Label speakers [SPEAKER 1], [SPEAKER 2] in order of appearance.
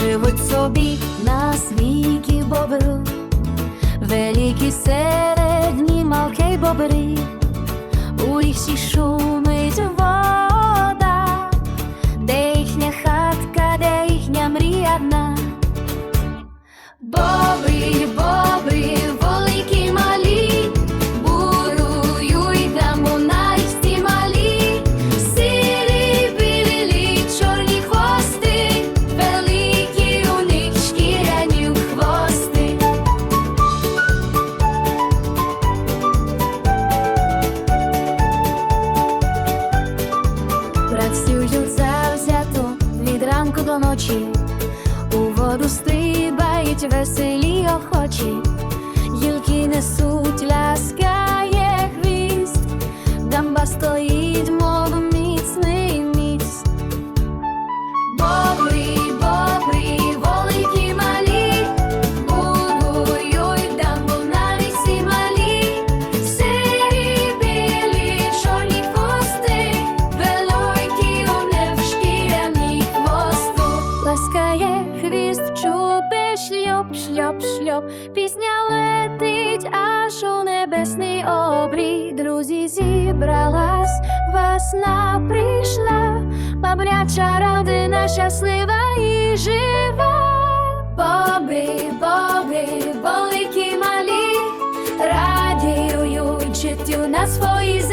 [SPEAKER 1] Живуть собі на світі бобри, великі середні малки бобри, у лісі шумить вода, де їхня хатка, де їхня мрія одна. Бобри, бобри, до ночі, у воду стрибають веселі охочі, гілки несуть, Ласкає хвіст, чубе шльоп, шльоп, шльоп, пісня летить аж у небесний обрій. Друзі, зібралась, весна прийшла, бабряча родина щаслива і жива. Бобри, бобри, великі малі, радіють життю на своїй землі.